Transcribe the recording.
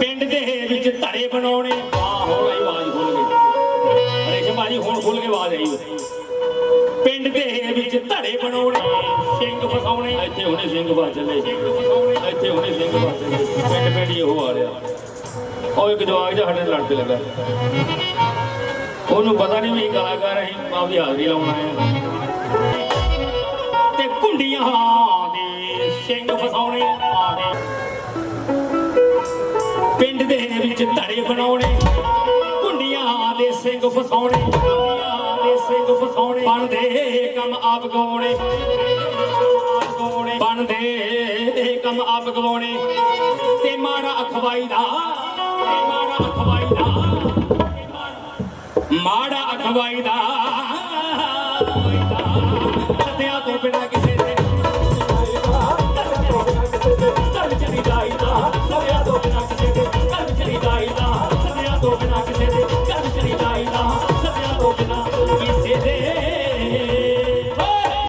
ਪਿੰਡ ਦੇ ਵਿੱਚ ਧੜੇ ਬਣਾਉਣੇ। ਆਹ ਹੁਣ ਆਈ ਆਵਾਜ਼ ਖੁੱਲ ਗਈ। ਰੇਸ਼ਮ ਭਾਜੀ ਹੁਣ ਖੁੱਲ ਕੇ ਆਵਾਜ਼ ਆਈ। ਪਿੰਡ ਦੇ ਵਿੱਚ ਧੜੇ ਬਣਾਉਣੇ, ਸਿੰਘ ਫਸਾਉਣੇ। ਇੱਥੇ ਹੁਣੇ ਸਿੰਘ ਫਸ ਚੱਲੇ ਇੱਥੇ ਹੁਣੇ ਸਿੰਘ ਫਸ ਚੱਲੇ ਪਿੰਡ ਪਿੰਡ ਹੀ ਉਹ ਆ ਰਿਹਾ। ਉਹ ਇੱਕ ਜਵਾਗ ਜਿਹਾ ਸਾਡੇ ਨਾਲ ਲੜ ਕੇ ਲੱਗਾ। ਉਹਨੂੰ ਪਤਾ ਨਹੀਂ ਵੀ ਕਲਾਕਾਰ ਅਸੀਂ ਆਪਦੀ ਹਾਜ਼ਰੀ ਲਾਉਣਾ ਹੈ। ਤੇ ਕੁੰਡੀਆਂ ਦੇ ਸਿੰਘ ਫਸਾਉਣੇ। ਪਿੰਡ ਦੇ ਵਿੱਚ ਧੜੇ ਬਣਾਉਣੇ, ਕੁੰਡੀਆਂ ਦੇ ਸਿੰਘ ਫਸਾਉਣੇ, ਕੁੰਡੀਆਂ ਦੇ ਸਿੰਘ ਫਸਾਉਣੇ, ਬਣਦੇ ਕੰਮ ਆਪ ਗਵਾਉਣੇ, ਬਣਦੇ ਕੰਮ ਆਪ ਗਵਾਉਣੇ। ਤੇ ਮਾੜਾ ਅਖਵਾਈ ਦਾ, ਤੇ ਅਖਵਾਈ ਦਾ, ਮਾੜਾ ਅਖਵਾਈ ਦਾ ਬਿਨਾ ਕਿਸੇ ਦੇ ਧਰ ਚਲੀ ਜਾਈਦਾ। ਵੇਲੇ ਦੇ ਘਰ ਚਲੀ ਜਾਈਦਾ। ਸੱਜਿਆ ਤੋਂ ਬਿਨਾ